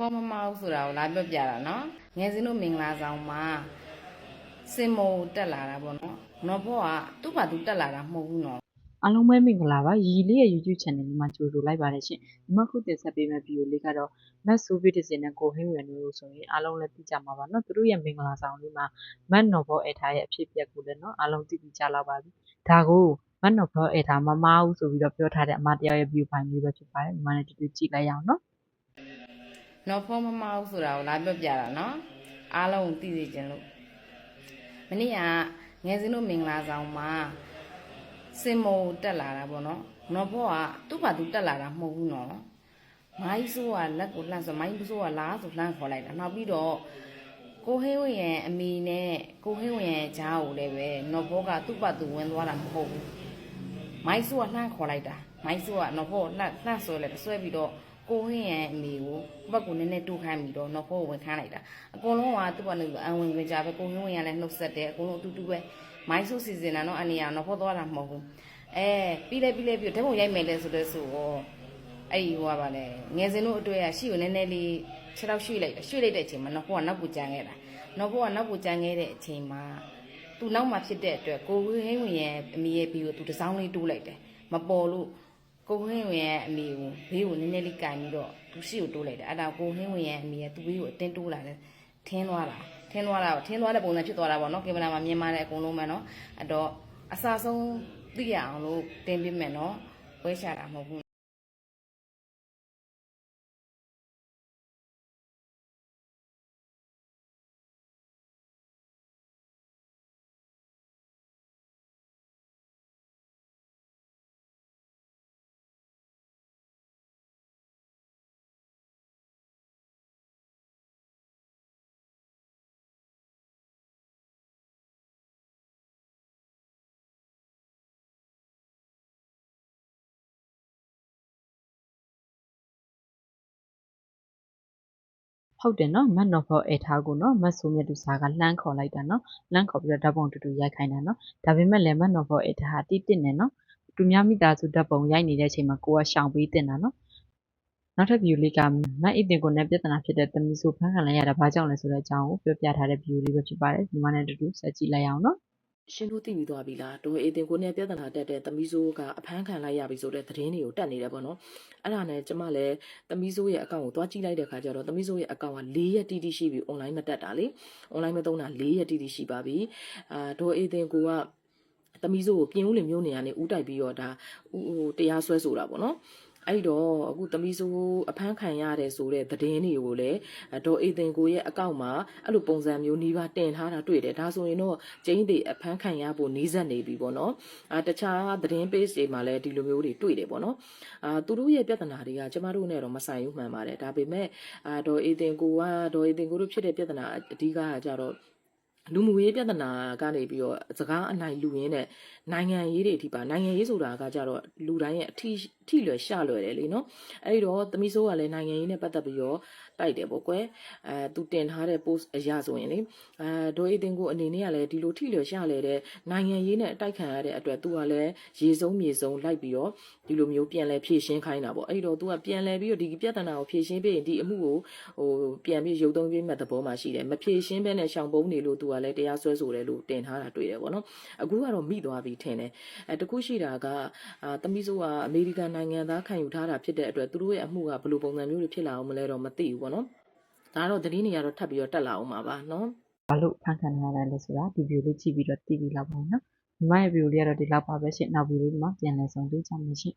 ဖောမမောက်ဆိုတာကိုလာပြောပြတာနော်ငယ်စဉ်တို့မင်္ဂလာဆောင်မှာစင်မိုတက်လာတာပေါ့နော်နော်ဖောကသူ့ဘာသူတက်လာတာမဟုတ်ဘူးနော် အားလုံးပဲမင်္ဂလာပါရီလေးရဲ့ YouTube channel မှာကြိုဆိုလိုက်ပါတယ်ရှင်ဒီမှာခုတင်ဆက်ပေးမယ့်ဗီဒီယိုလေးကတော့မတ်ဆိုဗီဒီစင်နဲ့ကိုဟင်းရန်တို့ဆိုရင်အားလုံးလည်းသိကြမှာပါเนาะသူတို့ရဲ့မင်္ဂလာဆောင်လေးမှာမတ်နော်ဘောအထားရဲ့အဖြစ်အပျက်ကိုလည်းเนาะအားလုံးသိပြီးကြလောက်ပါပြီဒါကိုမတ်နော်ဘောအထားမမအောင်ဆိုပြီးတော့ပြောထားတဲ့အမတရားရဲ့ view file လေးပဲဖြစ်ပါတယ်ဒီမှာလည်းတူတူကြည့်လိုက်ရအောင်เนาะ နော်ဖောမမောက်ဆိုတာကိုလာပြောပြတာနော်အားလုံးသိသိချင်းလို့မနေ့ကငယ်စဉ်တို့မင်္ဂလာဆောင်မှာစင်မိုတက်လာတာပေါ့နော်နော်ဖောကသူ့ဘာသူတက်လာတာမဟုတ်ဘူးနော်မိုင်းဆိုးကလက်ကိုလှမ်းဆိုမိုင်းဆိုးကလားဆိုလှမ်းခေါ်လိုက်တာနောက်ပြီးတော့ကိုဟင်းဝင်ရဲ့အမိနဲ့ကိုဟင်းဝင်ရဲ့ဂျားကိုလည်းပဲနော်ဘောကသူ့ပတ်သူဝင်သွားတာမဟုတ်ဘူးမိုင်းဆူကလှမ်းခေါ်လိုက်တာမိုင်းဆူကနော်ဘောလှမ်းလှမ်းဆွဲလိုက်ဆွဲပြီးတော့ ကိုဟင်းရဲ့အမိကိုဘက်ကိုနည်းနည်းတူခိုင်းပြီးတော့နော်ဘောကိုဝင်ခန်းလိုက်တာအကုန်လုံးကသူ့ကနေအဝင်ဝင်ကြပဲကိုဟင်းဝင်ကလည်းနှုတ်ဆက်တယ်အကုန်လုံးအတူတူပဲမိုင်းဆူစီစဉ်တာနော်အနေရနော်ဘောသွားတာမဟုတ်ဘူးအဲပြီးလဲပြီးလဲပြီးတော့ဓာတ်ပုံရိုက်မယ်လဲဆိုတော့ဆိုတော့အဲ့ဒီဟိုကပါလေငယ်စဉ်တို့အတွေ့အရှိကိုနည်းနည်းလေးခြေထောက်ရွှေ့လိုက်ရွှေ့လိုက်တဲ့အချိန်မှာနောက်ဘောကနောက်ပူကြမ်းခဲ့တာနောက်ဘောကနောက်ပူကြမ်းခဲ့တဲ့အချိန်မှာသူ့နောက်မှာဖြစ်တဲ့အတွက်ကိုဝင်းဟင်းဝင်ရဲ့အမေရဲ့ဘီကိုသူတစ်စောင်းလေးတိုးလိုက်တယ်မပေါ်လို့ ကိုဟင်းဝင်ရဲ့အမေကိုဘေးကိုနည်းနည်းလေးကင်ပြီးတော့သူရှိကိုတိုးလိုက်တယ်အဲ့ဒါကိုဟင်းဝင်ရဲ့အမေရဲ့သူ့ဘေးကိုအတင်းတိုးလာတယ်ထင်းသွားတာထင်းသွားတာထင်းသွားတဲ့ပုံစံဖြစ်သွားတာပေါ့နော်ကင်မရာမှာမြင်ပါတယ်အကုန်လုံးပဲနော်အဲ့တော့အစားဆုံးသိရအောင်လို့တင်ပြမယ်နော်ဝဲရှာတာမဟုတ်ဘူး ဟုတ်တယ်နော်မတ်နော်ဘောအထားကိုနော်မတ်ဆိုမြတ်သူစာကလှမ်းခေါ်လိုက်တာနော်လှမ်းခေါ်ပြီးတော့ဓာတ်ပုံတူတူရိုက်ခိုင်းတာနော်ဒါပေမဲ့လည်းမတ်နော်ဘောအထားတိတစ်နေနော်သူများမိသားစုဓာတ်ပုံရိုက်နေတဲ့အချိန်မှာကိုကရှောင်ပေးတင်တာနော်နောက်ထပ်ဗီဒီယိုလေးကမတ်အစ်တင်ကိုနဲ့ပြဿနာဖြစ်တဲ့သမီးဆိုဖန်ခံလိုက်ရတာဘာကြောင့်လဲဆိုတဲ့အကြောင်းကိုပြောပြထားတဲ့ဗီဒီယိုလေးပဲဖြစ်ပါတယ်ဒီမှာနဲ့တူတူဆက်ကြည့်လိုက်အောင်နော် ရှင်တို့သိပြီးသွားပြီလားဒေါ်အေတင်ကိုနဲ့ပြဿနာတက်တဲ့သမီးဆိုးကအဖမ်းခံလိုက်ရပြီဆိုတဲ့သတင်းတွေကိုတက်နေတယ်ပေါ့နော်အဲ့ဒါနဲ့ကျမလည်းသမီးဆိုးရဲ့အကောင့်ကိုသွားကြည့်လိုက်တဲ့ခါကျတော့သမီးဆိုးရဲ့အကောင့်က၄ရက်တိတိရှိပြီ online မတက်တာလေ online မသုံးတာ၄ရက်တိတိရှိပါပြီအာဒေါ်အေတင်ကိုကသမီးဆိုးကိုပြင်ဦးလင်မျိုးနေရနေဥတိုက်ပြီးတော့ဒါဟိုတရားစွဲဆိုတာပေါ့နော် အဲ့တော့အခုသမီးဆိုးအဖမ်းခံရတယ်ဆိုတဲ့သတင်းတွေကိုလည်းဒေါ်အေတင်ကိုရဲ့အကောင့်မှာအဲ့လိုပုံစံမျိုးနှီးပါတင်ထားတာတွေ့တယ်ဒါဆိုရင်တော့ကျင်းတွေအဖမ်းခံရဖို့နီးစပ်နေပြီပေါ့နော်အာတခြားသတင်း page တွေမှာလည်းဒီလိုမျိုးတွေတွေ့တယ်ပေါ့နော်အာသူတို့ရဲ့ပြဿနာတွေကကျမတို့နဲ့တော့မဆိုင်ဘူးမှန်ပါတယ်ဒါပေမဲ့အာဒေါ်အေတင်ကိုကဒေါ်အေတင်ကိုတို့ဖြစ်တဲ့ပြဿနာအဓိကကကြတော့လူမှုရေးပြဿနာကနေပြီးတော့စကားအနိုင်လူရင်းနဲ့နိုင်ငံရေးတွေအထိပါနိုင်ငံရေးဆိုတာကကြတော့လူတိုင်းရဲ့အထီးအထီးလွယ်ရှလွယ်တယ်လေနော်အဲ့ဒီတော့သမီးဆိုးကလည်းနိုင်ငံရေးနဲ့ပတ်သက်ပြီးတော့တိုက်တယ်ပေါ့ကွယ်အဲသူတင်ထားတဲ့ post အရာဆိုရင်လေအဲဒေါ်အေတင်ကိုအနေနဲ့ကလည်းဒီလိုထိလွယ်ရှလွယ်တဲ့နိုင်ငံရေးနဲ့အတိုက်ခံရတဲ့အတွက်သူကလည်းရေဆုံးမြေဆုံးလိုက်ပြီးတော့ဒီလိုမျိုးပြန်လဲဖြည့်ရှင်းခိုင်းတာပေါ့အဲ့ဒီတော့သူကပြန်လဲပြီးတော့ဒီပြဿနာကိုဖြည့်ရှင်းပြီးရင်ဒီအမှုကိုဟိုပြန်ပြီးရုပ်သုံးပြမဲ့သဘောမှရှိတယ်မဖြည့်ရှင်းဘဲနဲ့ရှောင်ပုံးနေလို့သူကလည်းတရားစွဲဆိုတယ်လို့တင်ထားတာတွေ့တယ်ပေါ့နော်အခုကတော့မိသွားပြီထင်တယ်အဲတခုရှိတာကအာတမီးဆိုကအမေရိကန်နိုင်ငံသားခံယူထားတာဖြစ်တဲ့အတွက်သူတို့ရဲ့အမှုကဘယ်လိုပုံစံမျိုးတွေဖြစ်လာအောင်မလဲတော့မသိဘူးပေါ့နော်ဒါကတော့သတင်းတွေကတော့ထပ်ပြီးတော့တက်လာအောင်ပါပါနော်ဘာလို့ဖန်ခံရတာလဲဆိုတာဒီဗီဒီယိုလေးကြည့်ပြီးတော့သိပြီလောက်ပါနော်ဒီမရဲ့ဗီဒီယိုလေးကတော့ဒီလောက်ပါပဲရှင့်နောက်ဗီဒီယိုမှာပြန်လည်ဆုံတွေ့ကြမယ်ရှင့်